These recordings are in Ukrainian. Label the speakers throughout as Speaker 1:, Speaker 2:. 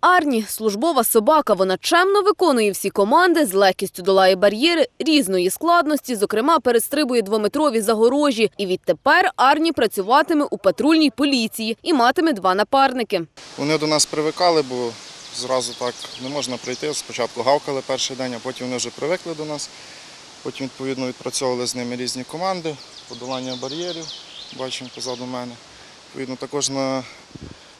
Speaker 1: Арні службова собака. Вона чемно виконує всі команди, з легкістю долає бар'єри різної складності, зокрема перестрибує двометрові загорожі. І відтепер Арні працюватиме у патрульній поліції і матиме два напарники.
Speaker 2: Вони до нас привикали, бо зразу так не можна прийти. Спочатку гавкали перший день, а потім вони вже привикли до нас. Потім, відповідно, відпрацьовували з ними різні команди, подолання бар'єрів, бачимо позаду мене. Відповідно, також на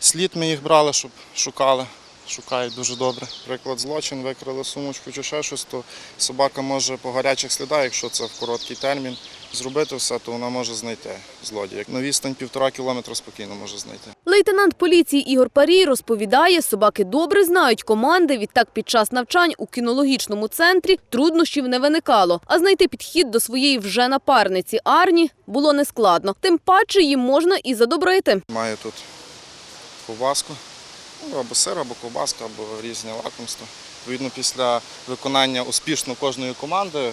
Speaker 2: слід ми їх брали, щоб шукали. Шукають дуже добре. Приклад злочин, викрили сумочку чи ще щось, то собака може по гарячих слідах, якщо це в короткий термін, зробити все, то вона може знайти злодія. На відстань півтора кілометра спокійно може знайти.
Speaker 1: Лейтенант поліції Ігор Парій розповідає, собаки добре знають команди. Відтак під час навчань у кінологічному центрі труднощів не виникало. А знайти підхід до своєї вже напарниці Арні було нескладно. Тим паче їм можна і задобрити.
Speaker 2: Має тут ковбаску, ну, або сир, або ковбаска, або різні лакомства. Відповідно, після виконання успішно кожної команди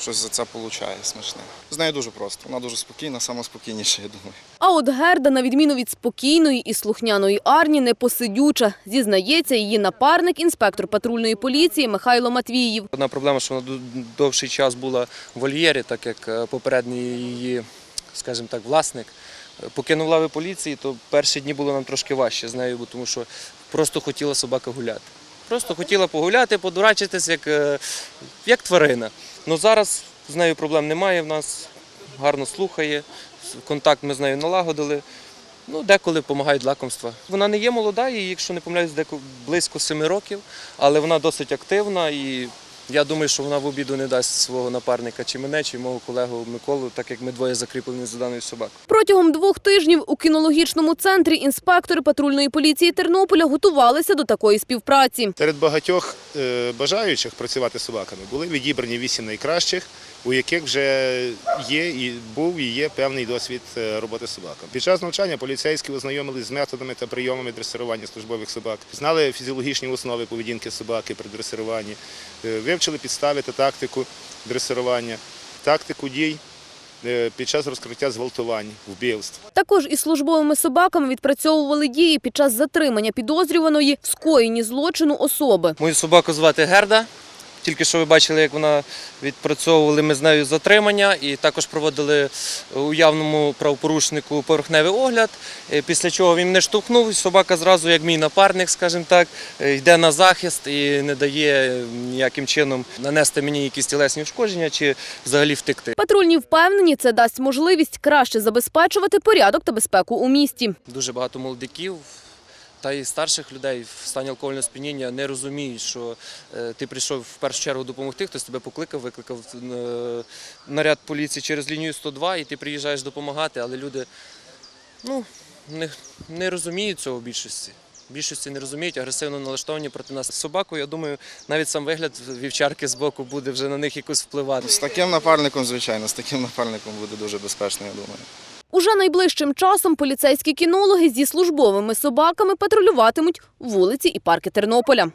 Speaker 2: щось за це виходить смачне. З нею дуже просто. Вона дуже спокійна, найспокійніша, я думаю.
Speaker 1: А от Герда, на відміну від спокійної і слухняної Арні, непосидюча. Зізнається, її напарник, інспектор патрульної поліції Михайло Матвіїв.
Speaker 3: Одна проблема, що вона довший час була в вольєрі, так як е, попередній її, скажімо так, власник покинув лави поліції, то перші дні було нам трошки важче з нею, бо тому що просто хотіла собака гуляти. Просто хотіла погуляти, подурачитись, як, е, як тварина. Ну зараз з нею проблем немає. В нас гарно слухає, контакт ми з нею налагодили. Ну, деколи допомагають лакомства. Вона не є молода, їй, якщо не помиляюсь, деко близько семи років, але вона досить активна і я думаю, що вона в обіду не дасть свого напарника чи мене, чи мого колегу Миколу, так як ми двоє закріплені за даною собакою.
Speaker 1: Протягом двох тижнів у кінологічному центрі інспектори патрульної поліції Тернополя готувалися до такої співпраці.
Speaker 4: Серед багатьох е, бажаючих працювати з собаками були відібрані вісім найкращих, у яких вже є і був і є певний досвід е, роботи з собаками. Під час навчання поліцейські ознайомились з методами та прийомами дресирування службових собак, знали фізіологічні основи поведінки собаки при дресируванні, е, вивчили підстави та тактику дресирування, тактику дій е, під час розкриття зґвалтувань, вбивств.
Speaker 1: Також із службовими собаками відпрацьовували дії під час затримання підозрюваної в скоєнні злочину особи.
Speaker 3: Мою собаку звати Герда. Тільки що ви бачили, як вона відпрацьовували ми з нею затримання і також проводили уявному правопорушнику поверхневий огляд. Е, Після чого він мене штовхнув. Собака зразу, як мій напарник, скажімо так, е, йде на захист і не дає ніяким чином нанести мені якісь тілесні ушкодження чи взагалі втекти.
Speaker 1: Патрульні впевнені, це дасть можливість краще забезпечувати порядок та безпеку у місті.
Speaker 3: Дуже багато молодиків та й старших людей в стані алкогольного сп'яніння не розуміють, що е, ти прийшов в першу чергу допомогти, хтось тебе покликав, викликав е, наряд поліції через лінію 102, і ти приїжджаєш допомагати, але люди ну, не, не розуміють цього в більшості. Більшості не розуміють, агресивно налаштовані проти нас. З собакою, я думаю, навіть сам вигляд вівчарки з боку буде вже на них якось впливати.
Speaker 2: З таким напарником, звичайно, з таким напарником буде дуже безпечно, я думаю.
Speaker 1: Уже найближчим часом поліцейські кінологи зі службовими собаками патрулюватимуть вулиці і парки Тернополя.